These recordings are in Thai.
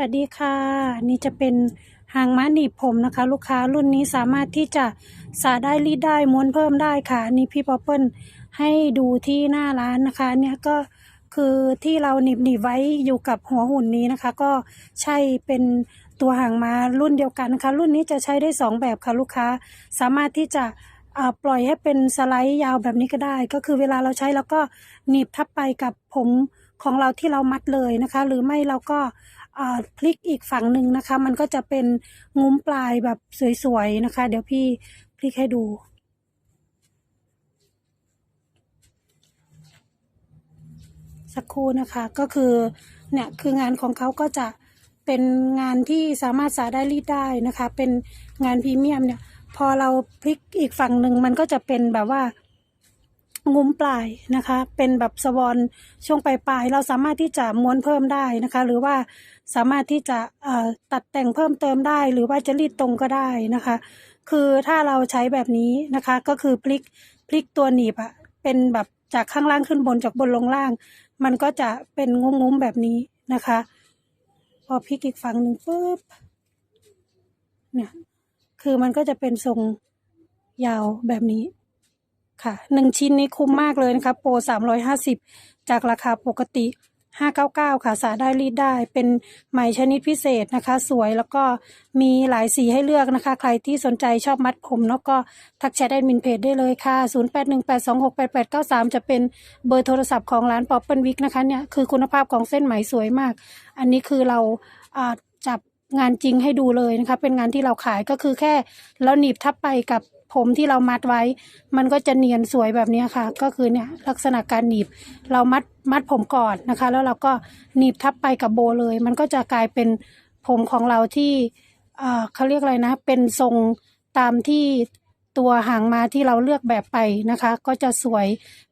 วัสดีค่ะ นี่จะเป็นหางม้าหนีบผมนะคะ ลูกค้ารุ่นนี้สามารถที่จะสาได้รีดได้ม้วนเพิ่มได้ค่ะนี่พี่ป๊อปเปิลให้ดูที่หน้าร้านนะคะ เนี่ยก็คือที่เราหนีบหนีไว้อยู่กับหัวหุ่นนี้นะคะ ก็ใช่เป็นตัวหางม้ารุ่นเดียวกันนะคะรุ่นนี้จะใช้ได้สองแบบค่ะลูกค้าสามารถที่จะปล่อยให้เป็นสไลด์ยาวแบบนี้ก็ได้ ก็คือเวลาเราใช้แล้วก็หนีบทับไปกับผม ของเราที่เรามัดเลยนะคะ หรือไม่เราก็พลิกอีกฝั่งหนึ่งนะคะ มันก็จะเป็นงุ้มปลายแบบสวยๆนะคะ เดี๋ยวพี่พลิกให้ดูสักครู่นะคะก็คือเนี่ยคืองานของเขาก็จะเป็นงานที่สามารถสาได้รีดได้นะคะ เป็นงานพรีเมียมเนี่ย พอเราพลิกอีกฝั่งหนึ่งมันก็จะเป็นแบบว่า งุ้มปลายนะคะ เป็นแบบสวอนช่วงปลายๆเราสามารถที่จะม้วนเพิ่มได้นะคะ หรือว่าสามารถที่จะตัดแต่งเพิ่มเติมได้ หรือว่าจะรีดตรงก็ได้นะคะ คือถ้าเราใช้แบบนี้นะคะ ก็คือพลิกพลิกตัวหนีบอะเป็นแบบจากข้างล่างขึ้นบนจากบนลงล่าง มันก็จะเป็นงุ้มๆแบบนี้นะคะ พอพลิกอีกฝั่งหนึ่งปุ๊บเนี่ยคือมันก็จะเป็นทรงยาวแบบนี้ ค่ะหนึ่งชิ้นนี้คุ้มมากเลยนะคะโปรสามร้อยห้าสิบจากราคาปกติห้าเก้าเก้าค่ะ สาได้รีดได้เป็นไหมชนิดพิเศษนะคะ สวยแล้วก็มีหลายสีให้เลือกนะคะ ใครที่สนใจชอบมัดผมเนาะก็ทักแชทแอดมินเพจได้เลยค่ะ 0 8 1 8 2 6 8 8 9 3 จะเป็นเบอร์โทรศัพท์ของร้านป๊อปเปิลวิกนะคะเนี่ยคือคุณภาพของเส้นไหมสวยมาก อันนี้คือเราอ่าจับงานจริงให้ดูเลยนะคะ เป็นงานที่เราขายก็คือแค่เราหนีบทับไปกับ ผมที่เรามัดไว้ มันก็จะเนียนสวยแบบนี้ค่ะ ก็คือเนี่ยลักษณะการหนีบเรามัดมัดผมก่อนนะคะ แล้วเราก็หนีบทับไปกับโบเลย มันก็จะกลายเป็นผมของเราที่เขาเรียกอะไรนะ เป็นทรงตามที่ตัวหางมาที่เราเลือกแบบไปนะคะ ก็จะสวย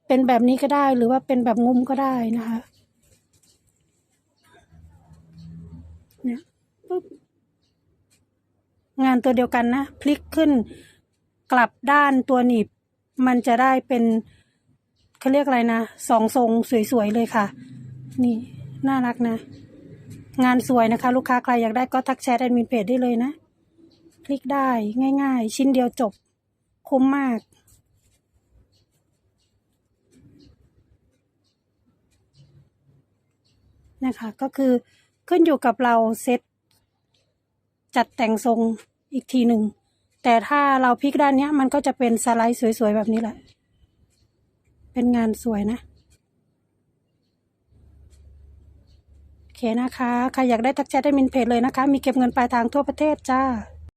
เป็นแบบนี้ก็ได้หรือว่าเป็นแบบงุ้มก็ได้นะคะเนี่ยปุ๊บงานตัวเดียวกันนะ พลิกขึ้น กลับด้านตัวหนีบ มันจะได้เป็นเขาเรียกอะไรนะสองทรงสวยๆเลยค่ะ นี่น่ารักนะ งานสวยนะคะ ลูกค้าใครอยากได้ก็ทักแชทแอดมินเพจได้เลยนะ คลิกได้ง่าย ๆ ชิ้นเดียวจบคุ้มมากนะคะก็คือขึ้นอยู่กับเราเซตจัดแต่งทรงอีกทีหนึ่ง แต่ถ้าเราพลิกด้านเนี้ย มันก็จะเป็นสไลด์สวยๆแบบนี้แหละ เป็นงานสวยนะโอเคนะคะ ใครอยากได้ทักแชทได้มินเพจเลยนะคะ มีเก็บเงินปลายทางทั่วประเทศจ้า